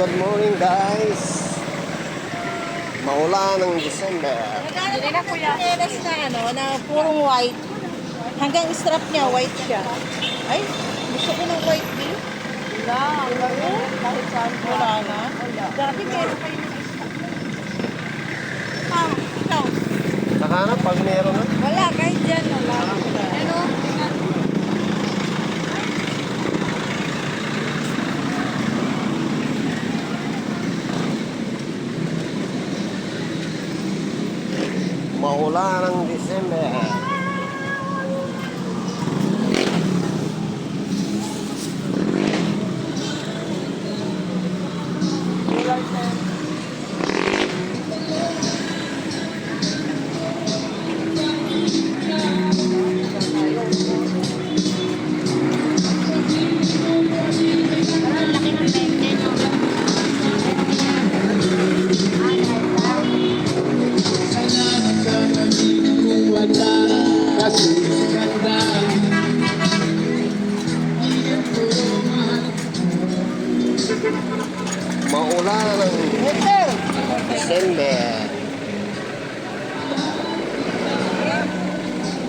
good morning guys. Maulan ng December. Hindi na kuya. Chinelas na ano, na purong white. Hanggang strap niya, white siya. Ay, gusto ko ng white din. Wala, wala. Kahit saan. Wala na. Dati meron kayo ng strap. Ma'am, ikaw. Nakahanap pag meron na. Wala, kahit dyan. Wala. Ano? Maulan ng December. Maulan ng December.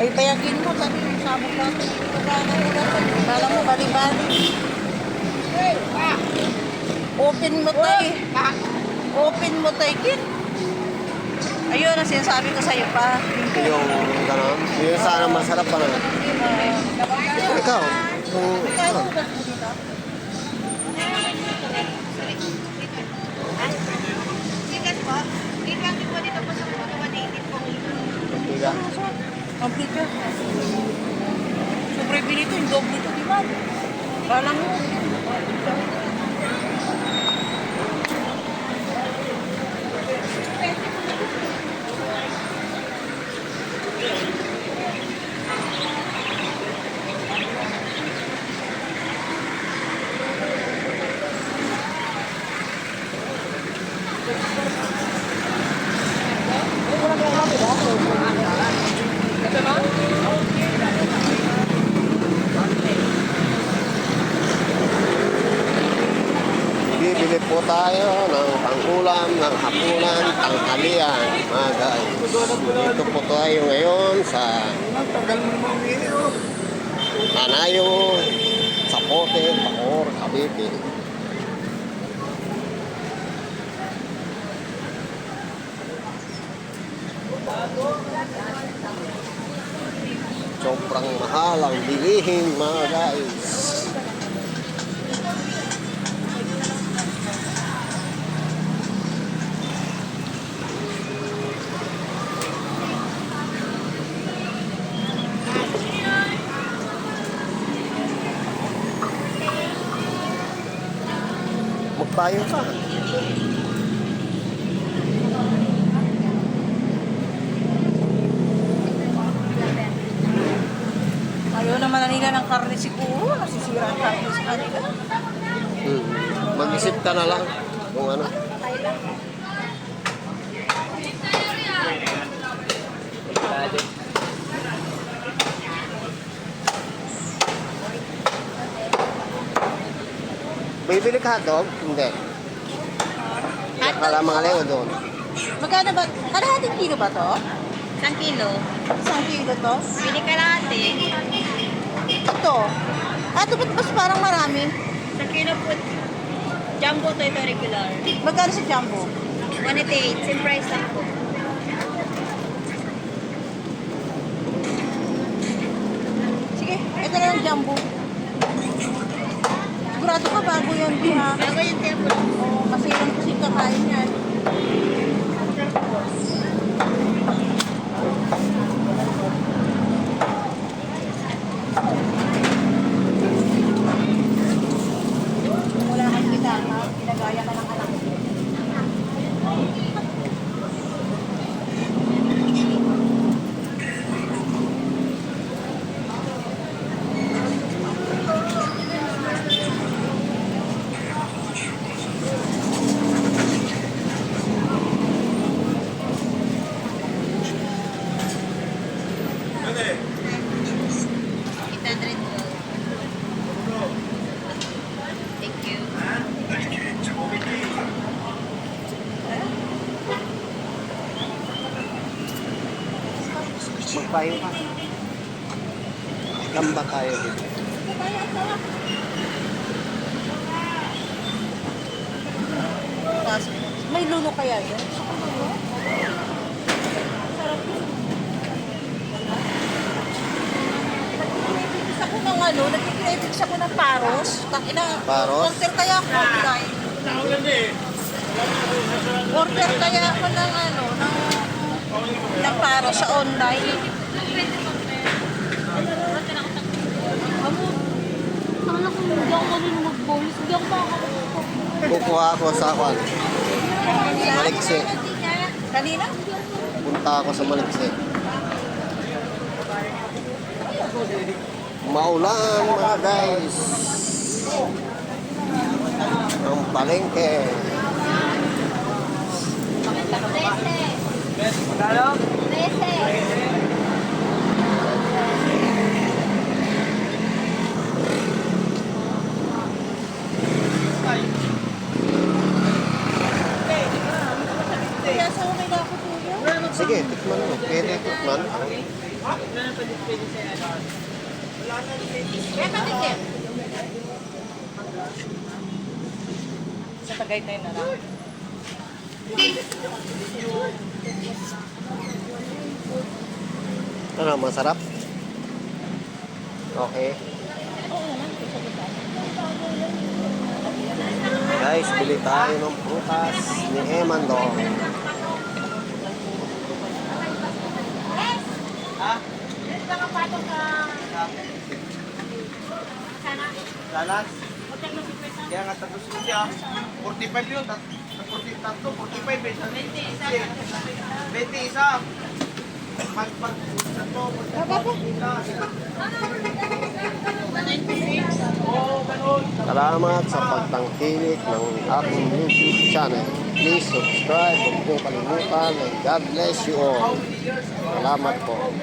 Ay, payagin mo. Sabi mo, natin. Wala na ulan. Kala mo, bali-bali. Open mo tayo. Open mo tayo, kid. Ayun ang sinasabi ko sa'yo pa. Yung gano'n. Yung sana masarap pa. Ikaw. Sikat po. Ikanti po dito po sa mga 180 po. tiga. Complete ka. Sobre bilito, yung doble ito, di ba? Kala mo. Bibili po tayo ng pangulam, ng hapunan, tanghalian, mga guys. Dito po tayo ngayon sa Anayo, Sapote, Bacoor, Cavite. Sobrang mahal ang bilihin mga guys. Magbayo ka. Ayaw naman na nila ng karne siguro. Nasisira ang karne sa kanila. Hmm. Mag-isip ka na lang kung ano. Bibili ka hotdog? Hindi. Akala mga leo doon. Magkano ba? Kalahating kilo ba to? Isang kilo. Isang kilo to? Pili ka lahat eh. Ito. Ah, ito ba't mas parang marami? Isang kilo po. Jumbo to ito regular. Magkano sa jumbo? 188. Same price lang po. Sige, ito na yung jumbo. Sigurado ka bago yan, Bi, ha? Bago yung tempo. Oo, kasi yung kasi kakain yan. 100 Thank you. Magpayo ka. Gamba kayo dito. May lulo kaya yun? Sarap yun. Ano, nagkikreatives ako ng paros. Takina, Paros? order kaya ako online. Order kaya ako ng ano, ng, ng paros sa online. Akala ko hindi ako marunong mag-bonus. Hindi ako makakapag Kukuha ako sa kwan. Maliksi. Kanina? Punta ako sa Maliksi. Maulan mga guys. Ang palengke. Sa tuyo. Sige, tikman mo. Pwede tikman. Kaya patikip. Sa Tagaytay na lang. Ano, masarap? Okay. Guys, bili tayo ng prutas ni Emando. Lalas. Kaya nga ko siya. 45 yun. tat- 43, 45 eh. 20 isa. Pag pag tatlo, Salamat sa pagtangkilik ng aking YouTube channel. Please subscribe. Huwag po kalimutan. And God bless you all. Salamat po.